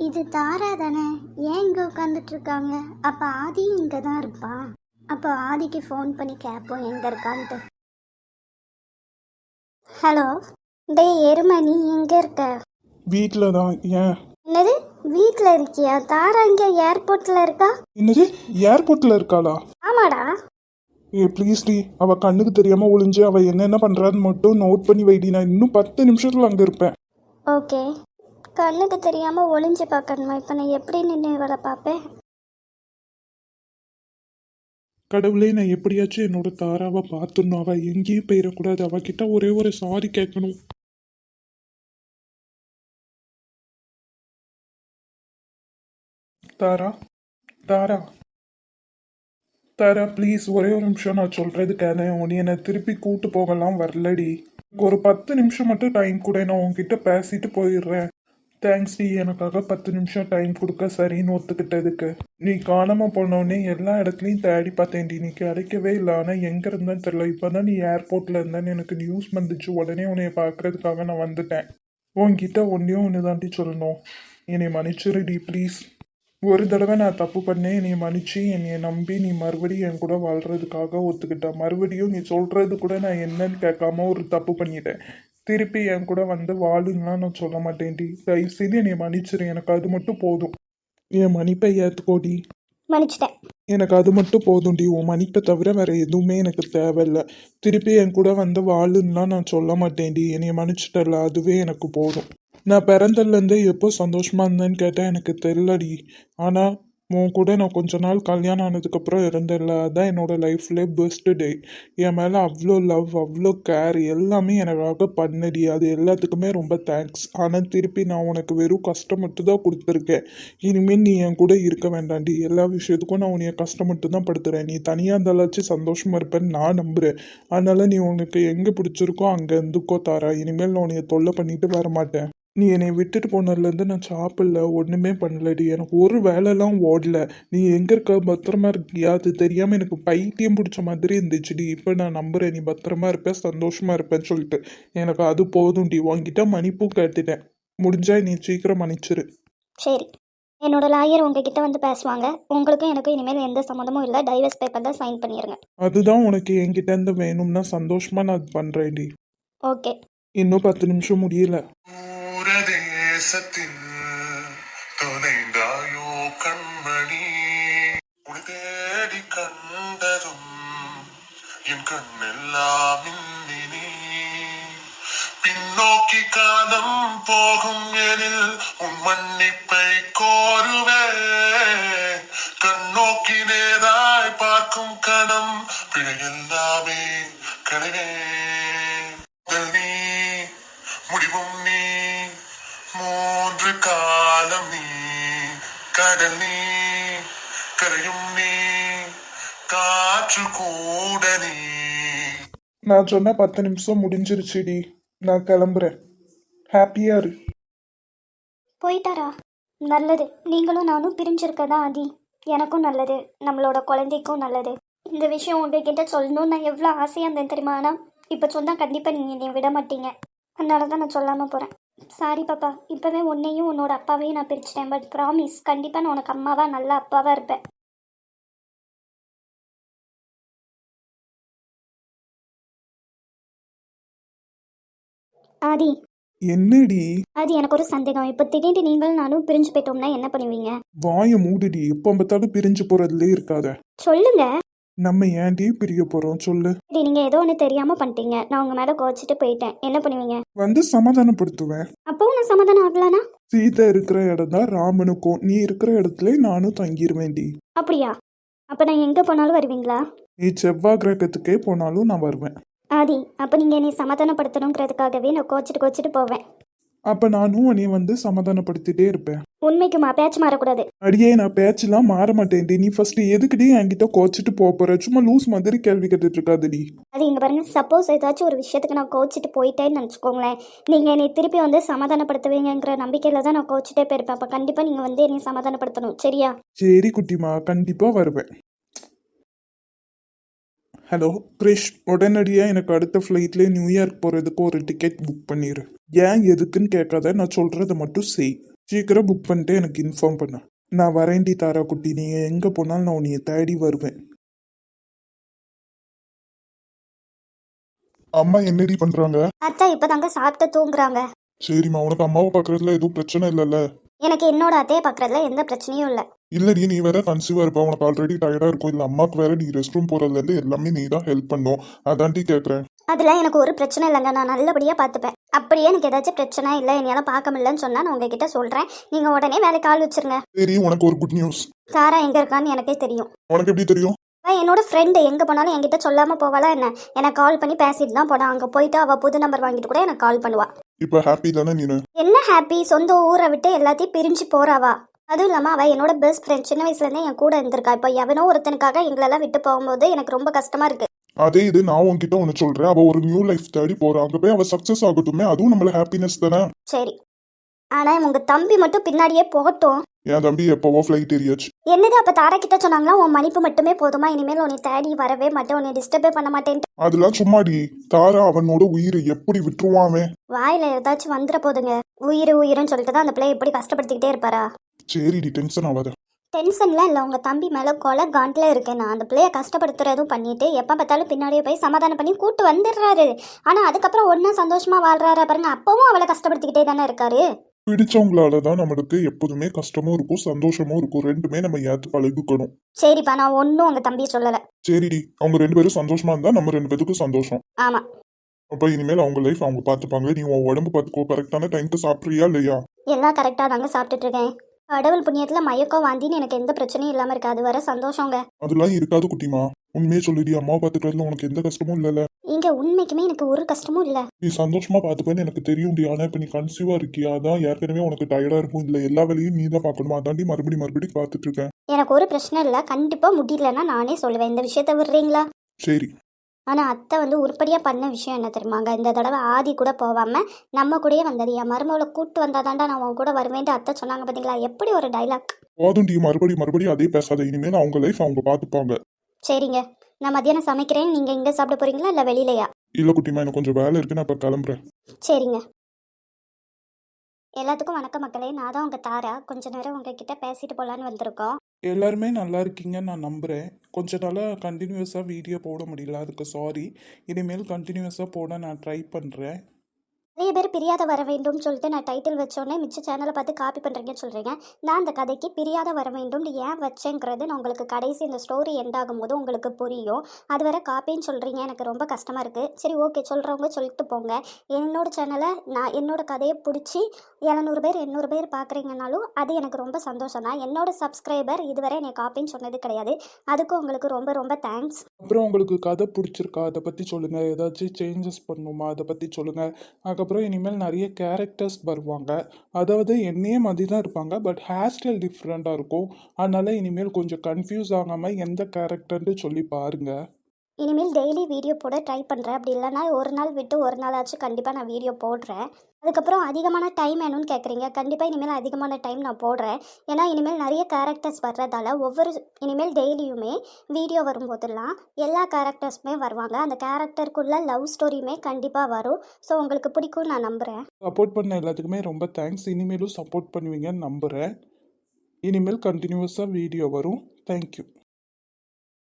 இது தாரா தானே? ஏன் இங்கே உட்காந்துட்டு இருக்காங்க அப்போ ஆதி இங்கே தான் இருப்பான் அப்போ ஆதிக்கு ஃபோன் பண்ணி கேட்போம் எங்கே இருக்கான்ட்டு. ஹலோ டேய் எருமை நீ எங்கே இருக்க? வீட்டில் தான் ஏன்? என்னது? வீட்டில் இருக்கியா? தாரா இங்கே ஏர்போர்ட்டில் இருக்கா? என்னது? ஏர்போர்ட்டில் இருக்காளா? ஆமாடா. ஏ ப்ளீஸ் டி அவ கண்ணுக்கு தெரியாம ஒளிஞ்சு அவ என்னென்ன பண்றான்னு மட்டும் நோட் பண்ணி வைடி நான் இன்னும் பத்து நிமிஷத்துல அங்க இருப்பேன். ஓகே கண்ணுக்கு தெரியாமல் ஒளிஞ்சு பார்க்கணுமா? இப்போ நான் எப்படி நின்று இவளை பார்ப்பேன்? கடவுளே நான் எப்படியாச்சும் என்னோட தாராவை பார்த்துடணும். அவ எங்கேயும் போயிடக்கூடாது. அவகிட்ட ஒரே ஒரு சாரி கேட்கணும். தாரா தாரா. தாரா ப்ளீஸ் ஒரே ஒரு நிமிஷம் நான் சொல்றது கேளு உன்னை என்னை திருப்பி கூட்டு போகலாம் வரலடி. ஒரு பத்து நிமிஷம் மட்டும் டைம் கூட நான் உன்கிட்ட பேசிட்டு போயிடுறேன். தேங்க்ஸ் டி எனக்காக பத்து நிமிஷம் டைம் கொடுக்க சரின்னு ஒத்துக்கிட்டதுக்கு நீ காணாம போனோடனே எல்லா இடத்துலையும் தேடி பார்த்தேன்டி. நீ கிடைக்கவே இல்லை. ஆனால் எங்கே இருந்தேன்னு தெரியல. இப்போதான் நீ ஏர்போர்ட்டில் இருந்தேன்னு எனக்கு நியூஸ் வந்துச்சு. உடனே உன்னைய பார்க்கறதுக்காக நான் வந்துட்டேன். உன்கிட்ட ஒன்றையும் ஒன்று தாண்டி சொல்லணும். என்னை மன்னிச்சிருடி ப்ளீஸ் ஒரு தடவை நான் தப்பு பண்ணேன். என்னை மன்னிச்சு என்னை நம்பி நீ மறுபடியும் என் கூட வாழ்றதுக்காக ஒத்துக்கிட்ட. மறுபடியும் நீ சொல்றது கூட நான் என்னன்னு கேட்காம ஒரு தப்பு பண்ணிட்டேன். திருப்பி என் கூட வந்து வாழுங்கலாம் நான் சொல்ல மாட்டேன்டி தயவு செய்து என்னை மன்னிச்சிரு. எனக்கு அது மட்டும் போதும். என் மன்னிப்பை ஏற்றுக்கோடி மன்னிச்சிட்டேன். எனக்கு அது மட்டும் போதும்டி உன் மன்னிப்பை தவிர வேற எதுவுமே எனக்கு தேவையில்ல. திருப்பி என் கூட வந்து வாழுன்னுலாம் நான் சொல்ல மாட்டேன்டி என்னைய மன்னிச்சிட்டல அதுவே எனக்கு போதும். நான் பிறந்ததுலேருந்தே எப்போ சந்தோஷமா இருந்தேன்னு கேட்டால் எனக்கு தெரிலடி ஆனால் உன் கூட நான் கொஞ்ச நாள் கல்யாணம் ஆனதுக்கப்புறம் இருந்தேன்ல அதான் என்னோட லைஃப்ல பெஸ்ட் டே என் மேலே அவ்வளோ லவ் அவ்வளோ கேர் எல்லாமே எனக்காக பண்ணடி. அது எல்லாத்துக்குமே ரொம்ப தேங்க்ஸ் ஆனால் திருப்பி நான் உனக்கு வெறும் கஷ்டம் மட்டும் தான் கொடுத்துருக்கேன். இனிமேல் நீ என் கூட இருக்க வேண்டாண்டி எல்லா விஷயத்துக்கும் நான் உன்னைய மட்டும் தான் படுத்துறேன். நீ தனியாக இருந்தாலாச்சும் சந்தோஷமாக இருப்பேன்னு நான் நம்புகிறேன் அதனால் நீ உனக்கு எங்கே பிடிச்சிருக்கோ அங்கே இருந்துக்கோ தாரா. இனிமேல் நான் உன்னைய தொல்லை பண்ணிட்டு வர மாட்டேன் நீ என்னை விட்டுட்டு போனதுலேருந்து நான் சாப்பிடல ஒன்றுமே பண்ணலடி. எனக்கு ஒரு வேலைலாம் ஓடல. நீ எங்கே இருக்க? பத்திரமா இருக்கியா? அது தெரியாமல் எனக்கு பைத்தியம் பிடிச்ச மாதிரி இருந்துச்சுடி. இப்போ நான் நம்புறேன். நீ பத்திரமா இருப்ப சந்தோஷமா இருப்பேன்னு சொல்லிட்டு. எனக்கு அது போதும்டி. உன்கிட்ட மன்னிப்பும் கேட்டுட்டேன். முடிஞ்சா நீ சீக்கிரம் மன்னிச்சிரு. சரி. என்னோட லாயர் உங்ககிட்ட வந்து பேசுவாங்க. உங்களுக்கும் எனக்கும் இனிமேல் எந்த சம்மந்தமும் இல்லை. டைவர்ஸ் பேப்பர் தான் சைன் பண்ணிடுங்க அதுதான் உனக்கு என்கிட்ட இருந்து வேணும்னா சந்தோஷமா நான் அது பண்றேன்டி. ஓகே. இன்னும் பத்து நிமிஷம் முடியல. தூரதேசத்தில் துணைந்தாயோ கண்மணி. உன்னை தேடி கண்டதும் என் கண்ணெல்லாம் மின்னினி. பின்னோக்கி காலம் போகும் எனில் உன் மன்னிப்பை கோருவே. கண்ணோக்கி நேராய் பார்க்கும் கணம் பிழையெல்லாமே கனவே. முடிவும் நீ மூன்று காலம் நீ கடல் நீ கரையும் நீ காற்று கூட நீ. நான் சொன்ன பத்து நிமிஷம் முடிஞ்சிருச்சுடி. நான் கிளம்புறேன். ஹாப்பியா இரு. போயிட்டாரா? நல்லது. நீங்களும் நானும் பிரிஞ்சிருக்கதா ஆதி? எனக்கும் நல்லது. நம்மளோட குழந்தைக்கும் நல்லது. இந்த விஷயம் உங்ககிட்ட சொல்லணும்னு நான் எவ்வளோ ஆசையாக இருந்தேன் தெரியுமா ஆனால் இப்போ சொன்னால் கண்டிப்பாக நீங்கள் என்னை விட மாட்டீங்க. அதனால தான் நான் சொல்லாமல் போகிறேன் சாரி பாப்பா. இப்போவே உன்னையும் உன்னோட அப்பாவையும் நான் பிரிச்சிட்டேன். பட் ப்ராமிஸ் கண்டிப்பாக நான் உனக்கு அம்மாவா நல்ல அப்பாவாக இருப்பேன். ஆதி. என்னடி? அது எனக்கு ஒரு சந்தேகம். இப்போ திடீர்னு நீங்களும் நானும் பிரிஞ்சு போயிட்டோம்னா என்ன பண்ணுவீங்க? வாயை மூடுடி. எப்போ பார்த்தாலும் பிரிஞ்சு போறதுலே இருக்காத. சொல்லுங்க. நம்ம ஏன்டி பிரிய போறோம் சொல்லு. சரி நீங்கள் ஏதோ ஒன்று தெரியாமல் பண்ணிட்டீங்க. நான் உங்கள் மேலே கோச்சிட்டு போயிட்டேன். என்ன பண்ணுவீங்க? வந்து சமாதானப்படுத்துவேன். அப்போவும் நான் சமாதானம் ஆகலானா? சீதா இருக்கிற இடம் தான் ராமனுக்கும் நீ இருக்கிற இடத்துல நானும் தங்கிருவேன்டி அப்படியா? அப்போ நான் எங்கே போனாலும் வருவீங்களா? நீ செவ்வாய் கிரகத்துக்கே போனாலும் நான் வருவேன். ஆதி அப்போ நீங்கள் என்னை சமாதானப்படுத்தணுங்கிறதுக்காகவே நான் கோச்சிட்டு கோச்சிட்டு போவேன். அப்ப நானும் உன்னை வந்து சமாதானப்படுத்திட்டே இருப்பேன். உண்மைக்குமா பேச்சு மாறக்கூடாது. அடியே நான் பேச்செல்லாம் மாற மாட்டேன்டி நீ ஃபர்ஸ்ட் எதுக்குடி என்கிட்ட கோச்சிட்டு போக போற? சும்மா லூஸ் மாதிரி கேள்வி கேட்டுட்டு இருக்காதுடி அது இங்கே பாருங்க சப்போஸ் ஏதாச்சும் ஒரு விஷயத்துக்கு நான் கோச்சிட்டு போயிட்டேன்னு நினச்சிக்கோங்களேன். நீங்கள் என்னை திருப்பி வந்து சமாதானப்படுத்துவீங்கங்கிற நம்பிக்கையில் தான் நான் கோச்சிட்டே போயிருப்பேன். அப்போ கண்டிப்பாக நீங்கள் வந்து என்னை சமாதானப்படுத்தணும். சரியா? சரி குட்டிமா கண்டிப்பா வருவேன். ஹலோ கிரிஷ் உடனடியாக எனக்கு அடுத்த ஃப்ளைட்ல நியூயார்க் போகிறதுக்கு ஒரு டிக்கெட் புக் பண்ணிடு ஏன் எதுக்குன்னு கேட்காத நான் சொல்கிறத மட்டும் செய். சீக்கிரம் புக் பண்ணிட்டு எனக்கு இன்ஃபார்ம் பண்ண. நான் வரேன்டி தாரா குட்டி. நீ எங்கே போனாலும் நான் உன்னைய தேடி வருவேன். அம்மா என்னடி பண்றாங்க? அத்தை இப்போதாங்க சாப்பிட்டு தூங்குறாங்க. சரிம்மா உனக்கு அம்மாவை பார்க்கறதுல எதுவும் பிரச்சனை இல்லைல்ல? எனக்கு என்னோட அத்தையை பார்க்குறதுல எந்த பிரச்சனையும் இல்லை. இல்லடி நீ வேற கன்சீவா இருப்ப. உனக்கு ஆல்ரெடி டயர்டா இருக்கும். இல்ல அம்மாக்கு வேற நீ ரெஸ்ட் ரூம் போறதுல இருந்து எல்லாமே நீ தான் ஹெல்ப் பண்ணும். அதான்டி கேக்குறேன். அதெல்லாம் எனக்கு ஒரு பிரச்சனை இல்லைங்க. நான் நல்லபடியாக பார்த்துப்பேன். அப்படியே எனக்கு ஏதாச்சும் பிரச்சனை இல்லை என்னால் பார்க்க முடியலன்னு சொன்னால் நான் உங்ககிட்ட சொல்கிறேன் நீங்கள் உடனே வேலைக்கு ஆள் வச்சிருங்க. சரி உனக்கு ஒரு குட் நியூஸ் சாரா எங்கே இருக்கான்னு எனக்கே தெரியும். உனக்கு எப்படி தெரியும்? என்னோட ஃப்ரெண்டு எங்கே போனாலும் என்கிட்ட சொல்லாமல் போவாளா என்ன? எனக்கு கால் பண்ணி பேசிட்டு தான் போனா. அங்கே போயிட்டு அவள் புது நம்பர் வாங்கிட்டு கூட எனக்கு கால் பண்ணுவா. இப்ப ஹாப்பி தானே நீனு? என்ன ஹாப்பி சொந்த ஊரை விட்டு எல்லாத்தையும் பிரிஞ்சு போறாவா? அதுவும் இல்லாமல் அவள் என்னோட பெஸ்ட் ஃப்ரெண்ட் சின்ன வயசுலேருந்தே என் கூட இருந்திருக்கா. இப்போ எவனோ ஒருத்தனுக்காக எங்களெல்லாம் விட்டு போகும்போது எனக்கு ரொம்ப கஷ்டமா இருக்கு. அதே இது நான் உன்கிட்ட ஒன்னு சொல்றேன். அவ ஒரு நியூ லைஃப் தேடி அங்க போய் அவ சக்சஸ் ஆகட்டுமே. அதுவும் நம்மள ஹாப்பினஸ் தானே? சரி. ஆனால் உங்கள் தம்பி மட்டும் பின்னாடியே போகட்டும். என் தம்பி எப்பவோ ஃபிளைட் ஏறியாச்சு. என்னது அப்போ தாரா கிட்ட சொன்னாங்களா உன் மன்னிப்பு மட்டுமே போதுமா இனிமேல் உன்னை தேடி வரவே மாட்டேன் உன்னை டிஸ்டர்பே பண்ண மாட்டேன்ட்டு. அதெல்லாம் சும்மாடி தாரா அவனோட உயிரை எப்படி விட்டுருவான் அவன் வாயில ஏதாச்சும் வந்துட போதுங்க. உயிர் உயிர்னு சொல்லிட்டு தான் அந்த பிள்ளைய எப்படி கஷ்டப்படுத்திக்கிட்டே இருப்பாரா? சரிடி டென்ஷன் ஆகாத டென்ஷன்லாம் இல்லை உங்கள் தம்பி மேலே கொலை காண்டில் இருக்கேன் நான். அந்த பிள்ளைய கஷ்டப்படுத்துறதும் பண்ணிட்டு எப்போ பார்த்தாலும் பின்னாடியே போய் சமாதானம் பண்ணி கூட்டு வந்துடுறாரு. ஆனால் அதுக்கப்புறம் ஒன்றா சந்தோஷமாக வாழ்றாரு பாருங்க அப்பவும் அவளை கஷ்டப்படுத்திக்கிட்டே தானே இருக்காரு. பிடிச்சவங்களால தான் நம்மளுக்கு எப்போதுமே கஷ்டமும் இருக்கும் சந்தோஷமும் இருக்கும். ரெண்டுமே நம்ம ஏத்து பழகிக்கணும் சரிப்பா நான் ஒன்றும் உங்கள் தம்பியை சொல்லலை. சரிடி. அவங்க ரெண்டு பேரும் சந்தோஷமா இருந்தா நம்ம ரெண்டு பேத்துக்கும் சந்தோஷம். ஆமாம் அப்ப இனிமேல் அவங்க லைஃப் அவங்க பார்த்துப்பாங்க நீ உன் உடம்பு பார்த்துக்கோ கரெக்டான டைம்க்கு சாப்பிட்றியா இல்லையா? எல்லாம் கரெக்டாக தாங்க சாப்பிட்டுட்டு இருக்கேன். கடவுள் புண்ணியத்தில் மயக்கம் வாந்தின்னு எனக்கு எந்த பிரச்சனையும் இல்லாமல் இருக்கு. அது வர சந்தோஷங்க. அதெல்லாம் இருக்காது குட்டிமா. உண்மையே சொல்லிடி அம்மாவை பார்த்துக்கிறதுல உனக்கு எந்த கஷ்டமும் இல்லைல்ல. இங்கே உண்மைக்குமே எனக்கு ஒரு கஷ்டமும் இல்லை. நீ சந்தோஷமா பார்த்துப்பேன்னு எனக்கு தெரியும்டி. ஆனா இப்ப நீ கன்சீவா இருக்கியா? அதான் ஏற்கனவே உனக்கு டயர்டா இருக்கும். இல்ல எல்லா வேலையும் நீ தான் பார்க்கணுமா? அதாண்டி மறுபடியும் மறுபடியும் பார்த்துட்டு இருக்கேன். எனக்கு ஒரு பிரச்சனை இல்லை. கண்டிப்பாக முடியலன்னா நானே சொல்லுவேன். இந்த விஷயத்த விடுறீங்களா? சரி. ஆனால் அத்தை வந்து உருப்படியாக பண்ண விஷயம் என்ன தெரியுமாங்க இந்த தடவை ஆதி கூட போகாமல் நம்ம கூடயே வந்தது. என் மருமகளை கூட்டு வந்தாதாண்டா நான் உன் கூட வருவேன்ட்டு அத்தை சொன்னாங்க பார்த்தீங்களா எப்படி ஒரு டைலாக் போதும்டி. மறுபடியும் மறுபடியும் அதே பேசாத. இனிமேல் அவங்க லைஃப் அவங்க பார்த்துப்பாங்க. சரிங்க. நான் மத்தியானம் சமைக்கிறேன். நீங்கள் இங்கே சாப்பிட போகிறீங்களா இல்லை வெளியிலையா? இல்ல குட்டிமா எனக்கு கொஞ்சம் வேலை இருக்கு. நான் இப்ப கிளம்புறேன். சரிங்க. எல்லாத்துக்கும் வணக்கம் மக்களே. நான் தான் உங்கள் தாரா. கொஞ்ச நேரம் உங்ககிட்ட பேசிட்டு போகலான்னு வந்திருக்கோம். எல்லாருமே நல்லா இருக்கீங்கன்னு நான் நம்புகிறேன் கொஞ்ச நாளாக கண்டினியூஸாக வீடியோ போட முடியல. அதுக்கு சாரி இனிமேல் கண்டினியூஸாக போட நான் ட்ரை பண்ணுறேன் நிறைய பேர் பிரியாத வர வேண்டும் சொல்லிட்டு நான் டைட்டில் வச்சோடனே மிச்ச சேனலை பார்த்து காப்பி பண்ணுறீங்கன்னு சொல்கிறீங்க நான் அந்த கதைக்கு பிரியாத வர வேண்டும் ஏன் வச்சேங்கிறது நான் உங்களுக்கு கடைசி இந்த ஸ்டோரி எண்ட் ஆகும்போது உங்களுக்கு புரியும். அது வரை காப்பின்னு சொல்கிறீங்க எனக்கு ரொம்ப கஷ்டமாக இருக்குது சரி ஓகே சொல்கிறவங்க சொல்லிட்டு போங்க. என்னோடய சேனலை நான் என்னோடய கதையை பிடிச்சி எழுநூறு பேர் எண்ணூறு பேர் பார்க்குறீங்கனாலும் அது எனக்கு ரொம்ப சந்தோஷம் தான். என்னோட சப்ஸ்கிரைபர் இதுவரை என்னை காப்பின்னு சொன்னது கிடையாது. அதுக்கு உங்களுக்கு ரொம்ப ரொம்ப தேங்க்ஸ் அப்புறம் உங்களுக்கு கதை பிடிச்சிருக்கா? அதை பற்றி சொல்லுங்கள் ஏதாச்சும் சேஞ்சஸ் பண்ணணுமா அதை பற்றி சொல்லுங்கள் அதுக்கப்புறம் இனிமேல் நிறைய கேரக்டர்ஸ் வருவாங்க. அதாவது என்னையே மாதிரி தான் இருப்பாங்க பட் ஹேர் ஸ்டைல் டிஃப்ரெண்ட்டாக இருக்கும். அதனால் இனிமேல் கொஞ்சம் கன்ஃபியூஸ் ஆகாமல் எந்த கேரக்டர்னு சொல்லி பாருங்கள் இனிமேல் டெய்லி வீடியோ போட ட்ரை பண்ணுறேன் அப்படி இல்லைன்னா ஒரு நாள் விட்டு ஒரு நாளாச்சும் கண்டிப்பாக நான் வீடியோ போடுறேன். அதுக்கப்புறம் அதிகமான டைம் வேணும்னு கேட்குறீங்க கண்டிப்பாக இனிமேல் அதிகமான டைம் நான் போடுறேன். ஏன்னா இனிமேல் நிறைய கேரக்டர்ஸ் வர்றதால ஒவ்வொரு இனிமேல் டெய்லியுமே வீடியோ வரும்போதெல்லாம் எல்லா கேரக்டர்ஸுமே வருவாங்க. அந்த கேரக்டருக்குள்ள லவ் ஸ்டோரியுமே கண்டிப்பாக வரும். ஸோ உங்களுக்கு பிடிக்கும் நான் நம்புகிறேன் சப்போர்ட் பண்ண எல்லாத்துக்குமே ரொம்ப தேங்க்ஸ் இனிமேலும் சப்போர்ட் பண்ணுவீங்கன்னு நம்புகிறேன் இனிமேல் கண்டினியூஸாக வீடியோ வரும். தேங்க்யூ